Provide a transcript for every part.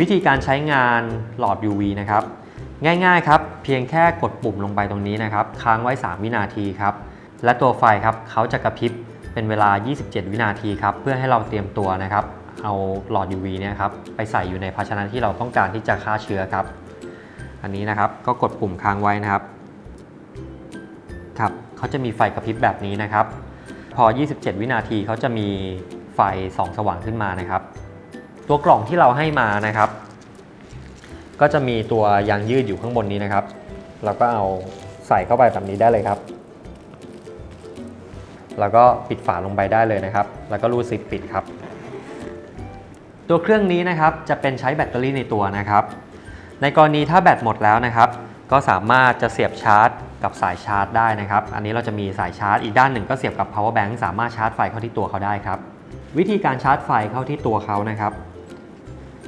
วิธีการใช้งานหลอด UV นะครับ ง่ายๆครับเพียงแค่กดปุ่มลงไปตรงนี้นะครับ ค้างไว้ 3 วินาทีครับ และตัวไฟครับเขาจะกระพริบเป็นเวลา 27 วินาทีครับ เพื่อให้เราเตรียมตัวนะครับ เอาหลอด UV เนี่ยครับไปใส่อยู่ในภาชนะที่เราต้องการที่จะฆ่าเชื้อครับ อันนี้นะครับก็กดปุ่มค้างไว้นะครับครับเขาจะมีไฟกระพริบแบบนี้นะครับ พอ 27 วินาทีเขาจะมีไฟส่องสว่างขึ้นมานะครับ ตัวกล่องที่เราให้มานะครับ ก็จะมีตัวยางยืดอยู่ข้างบนนี้นะครับ เราก็เอาใส่เข้าไปแบบนี้ได้เลยครับ แล้วก็ปิดฝาลงไปได้เลยนะครับ แล้วก็รูดซิปปิดครับ ตัวเครื่องนี้นะครับจะเป็นใช้แบตเตอรี่ในตัวนะครับ ในกรณีถ้าแบตหมดแล้วนะครับ ก็สามารถจะเสียบชาร์จกับสายชาร์จได้นะครับ อันนี้เราจะมีสายชาร์จอีกด้านหนึ่งก็เสียบกับ power bank สามารถชาร์จไฟเข้าที่ตัวเขาได้ครับ วิธีการชาร์จไฟเข้าที่ตัวเขานะครับ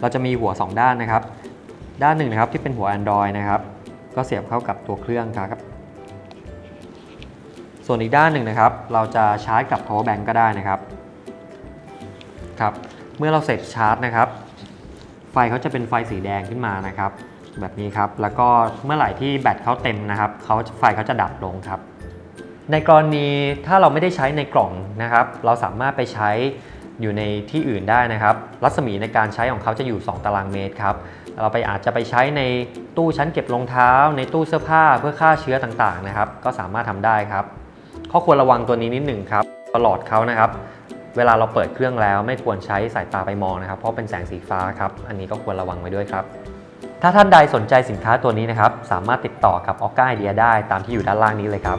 เราจะมีหัว 2 ด้านนะครับ ด้านหนึ่งนะครับที่เป็นหัว Android นะครับ ก็เสียบเข้ากับตัวเครื่องครับ ส่วนอีกด้านหนึ่งนะครับ เราจะชาร์จกับ power bank ก็ได้นะครับครับ เมื่อเราเสร็จชาร์จนะครับ ไฟเขาจะเป็นไฟสีแดงขึ้นมานะครับ แบบนี้ครับ แล้วก็เมื่อไหร่ที่แบตเขาเต็มนะครับเขาไฟเขาจะดับลงครับ ในกรณีถ้าเราไม่ได้ใช้ในกล่องนะครับ เราสามารถไปใช้ อยู่ในที่อื่นได้นะครับ รัศมีในการใช้ของเขาจะอยู่ 2 ตารางเมตรครับ เราไปอาจจะไปใช้ในตู้ชั้นเก็บรองเท้า ในตู้เสื้อผ้าเพื่อฆ่าเชื้อต่างๆนะครับ ก็สามารถทำได้ครับ ข้อควรระวังตัวนี้นิดหนึ่งครับหลอดเขานะครับ เวลาเราเปิดเครื่องแล้วไม่ควรใช้สายตาไปมองนะครับ เพราะเป็นแสงสีฟ้าครับ อันนี้ก็ควรระวังไว้ด้วยครับถ้าท่านใดสนใจสินค้าตัวนี้นะครับ สามารถติดต่อกับออก้าไอเดียได้ตามที่อยู่ด้านล่างนี้เลยครับ